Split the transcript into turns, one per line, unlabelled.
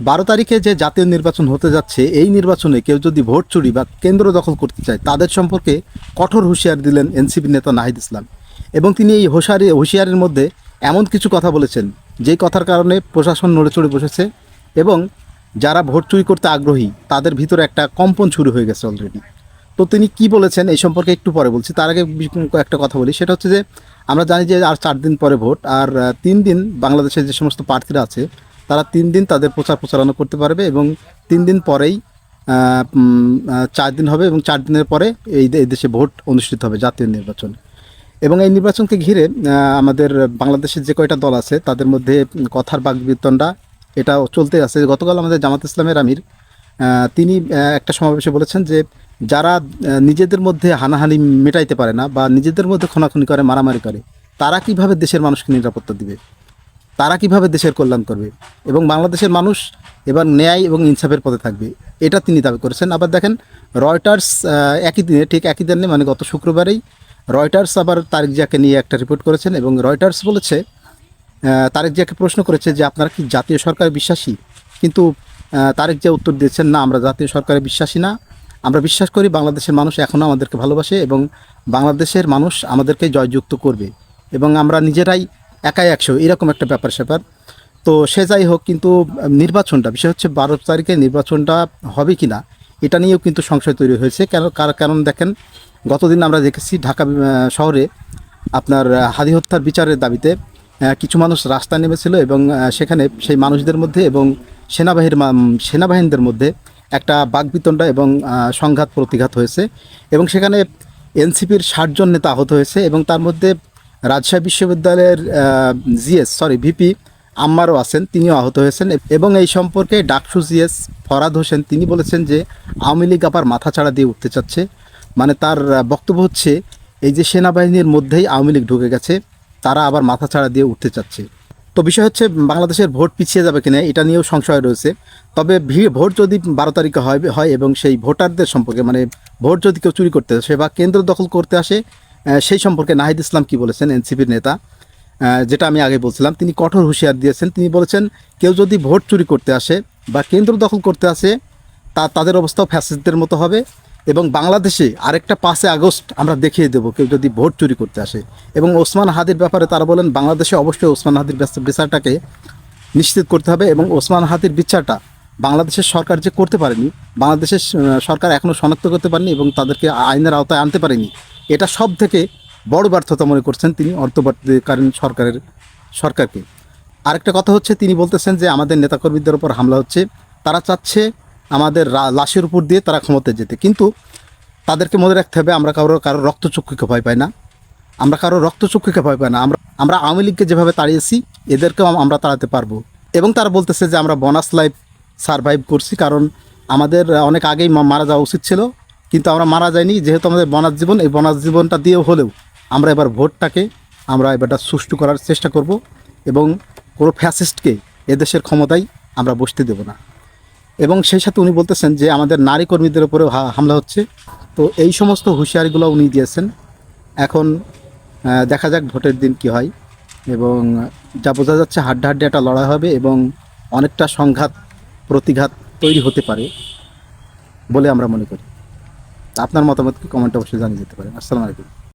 বারো তারিখে যে জাতীয় নির্বাচন হতে যাচ্ছে, এই নির্বাচনে কেউ যদি ভোট চুরি বা কেন্দ্র দখল করতে চায়, তাদের সম্পর্কে কঠোর হুঁশিয়ার দিলেন এনসিপি নেতা নাহিদ ইসলাম। এবং তিনি এই হুঁশিয়ারি হুঁশিয়ারির মধ্যে এমন কিছু কথা বলেছেন যেই কথার কারণে প্রশাসন নড়ে চড়ে বসেছে এবং যারা ভোট চুরি করতে আগ্রহী, তাদের ভিতরে একটা কম্পন শুরু হয়ে গেছে অলরেডি তো তিনি কি বলেছেন এই সম্পর্কে একটু পরে বলছি। তার আগে একটা কথা বলি। সেটা হচ্ছে যে, আমরা জানি যে আর চার দিন পরে ভোট, আর তিন দিন বাংলাদেশের যে সমস্ত প্রার্থীরা আছে তারা তিন দিন তাদের প্রচার প্রচারণা করতে পারবে এবং তিন দিন পরেই চার দিন হবে এবং চার দিনের পরে এই দেশে ভোট অনুষ্ঠিত হবে জাতীয় নির্বাচন। এবং এই নির্বাচনকে ঘিরে আমাদের বাংলাদেশের যে কয়টা দল আছে তাদের মধ্যে কথার বাগবিতণ্ডা এটা চলতে আছে। গতকাল আমাদের জামাত ইসলামের আমির তিনি একটা সমাবেশে বলেছেন যে যারা নিজেদের মধ্যে হানাহানি মেটাইতে পারে না বা নিজেদের মধ্যে খোনাখুনি করে, মারামারি করে, তারা কীভাবে দেশের মানুষকে নিরাপত্তা দিবে? তারা কীভাবে দেশের কল্যাণ করবে? এবং বাংলাদেশের মানুষ এবার ন্যায় এবং ইনসাফের পথে থাকবে। এটা তিনি দাবি করেছেন। আবার দেখেন রয়টার্স একই দিনে, ঠিক একই দিনে মানে গত শুক্রবারেই রয়টার্স আবার তারেক জিয়াকে নিয়ে একটা রিপোর্ট করেছেন এবং রয়টার্স বলেছে তারেক জিয়াকে প্রশ্ন করেছে যে, আপনারা কি জাতীয় সরকারে বিশ্বাসী? কিন্তু তারেক জিয়া উত্তর দিয়েছেন, না, আমরা জাতীয় সরকারে বিশ্বাসী না। আমরা বিশ্বাস করি বাংলাদেশের মানুষ এখনও আমাদেরকে ভালোবাসে এবং বাংলাদেশের মানুষ আমাদেরকে জয়যুক্ত করবে। এবং আমরা নিজেরাই একাই একশো, এরকম একটা ব্যাপার স্যাপার। তো সে যাই হোক, কিন্তু নির্বাচনটা, বিষয় হচ্ছে বারো তারিখে নির্বাচনটা হবে কি না, এটা নিয়েও কিন্তু সংশয় তৈরি হয়েছে। কেন, কার- কারণ দেখেন, গতদিন আমরা দেখেছি ঢাকা শহরে আপনার হাদি হত্যার বিচারের দাবিতে কিছু মানুষ রাস্তায় নেমেছিল এবং সেখানে সেই মানুষদের মধ্যে এবং সেনাবাহিনীর সেনাবাহিনীদের মধ্যে একটা বাগবিতণ্ডা এবং সংঘাত প্রতিঘাত হয়েছে এবং সেখানে এনসিপির ষাটজন নেতা আহত হয়েছে এবং তার মধ্যে রাজশাহী বিশ্ববিদ্যালয়ের জিএস সরি ভিপি আম্মারও আছেন, তিনিও আহত হয়েছেন। এবং এই সম্পর্কে ডাকসু জিএস ফরাদ হোসেন, তিনি বলেছেন যে আওয়ামী লীগ আবার মাথা ছাড়া দিয়ে উঠতে চাচ্ছে। মানে তার বক্তব্য হচ্ছে, এই যে সেনাবাহিনীর মধ্যেই আওয়ামী লীগ ঢুকে গেছে, তারা আবার মাথা ছাড়া দিয়ে উঠতে চাচ্ছে। তো বিষয় হচ্ছে, বাংলাদেশের ভোট পিছিয়ে যাবে কিনা, এটা নিয়েও সংশয় রয়েছে। তবে ভি- ভোট যদি বারো তারিখে হয় হয় এবং সেই ভোটারদের সম্পর্কে মানে ভোট যদি কেউ চুরি করতে আসে বা কেন্দ্র দখল করতে আসে সেই সম্পর্কে নাহিদ ইসলাম কি বলেছেন এনসিপির নেতা? যেটা আমি আগে বলছিলাম, তিনি কঠোর হুঁশিয়ার দিয়েছেন। তিনি বলেছেন, কেউ যদি ভোট চুরি করতে আসে বা কেন্দ্র দখল করতে আসে, তা তাদের অবস্থাও ফ্যাসিস্টদের মতো হবে এবং বাংলাদেশে আরেকটা পাঁচে আগস্ট আমরা দেখিয়ে দেবো কেউ যদি ভোট চুরি করতে আসে। এবং ওসমান হাদির ব্যাপারে তারা বলেন, বাংলাদেশে অবশ্যই ওসমান হাদির বিচারটাকে নিশ্চিত করতে হবে এবং ওসমান হাদির বিচারটা বাংলাদেশের সরকার যে করতে পারেনি, বাংলাদেশের সরকার এখনও শনাক্ত করতে পারেনি এবং তাদেরকে আইনের আওতায় আনতে পারেনি। এটা সব থেকে বড় ব্যর্থতা মনে করছেন তিনি অন্তর্বর্তীকালীন সরকারের সরকারকে। আরেকটা কথা হচ্ছে, তিনি বলতেছেন যে আমাদের নেতাকর্মীদের উপর হামলা হচ্ছে, তারা চাচ্ছে আমাদের লাশের উপর দিয়ে তারা ক্ষমতায় যেতে। কিন্তু তাদেরকে মনে রাখতে হবে, আমরা কারও কারও রক্তচক্ষুকে ভয় পাই না। আমরা কারও রক্তচক্ষুকে ভয় পাই না। আমরা আমরা আওয়ামী লীগকে যেভাবে তাড়িয়েছি, এদেরকেও আমরা তাড়াতে পারব। এবং তারা বলতেছে যে আমরা বোনাস লাইফ সারভাইভ করছি, কারণ আমাদের অনেক আগেই মারা যাওয়া উচিত ছিল। কিন্তু আমরা মারা যাইনি, যেহেতু আমাদের বনাজ জীবন, এই বনাজ জীবনটা দিয়েও হলেও আমরা এবার ভোটটাকে আমরা এবারটা সুষ্ঠু করার চেষ্টা করব এবং কোনো ফ্যাসিস্টকে এদেশের ক্ষমতায় আমরা বসতে দেব না। এবং সেই সাথে উনি বলতেছেন যে আমাদের নারী কর্মীদের উপরেও হামলা হচ্ছে। তো এই সমস্ত হুঁশিয়ারিগুলো উনি দিয়েছেন। এখন দেখা যাক ভোটের দিন কি হয় এবং যা বোঝা যাচ্ছে হাড্ডাহাড্ডি একটা লড়াই হবে এবং অনেকটা সংঘাত, প্রতিঘাত তৈরি হতে পারে বলে আমরা মনে করি। আপনার মতামত কি কমেন্ট অবশ্যই জানিয়ে দিতে পারেন। আসসালামু আলাইকুম।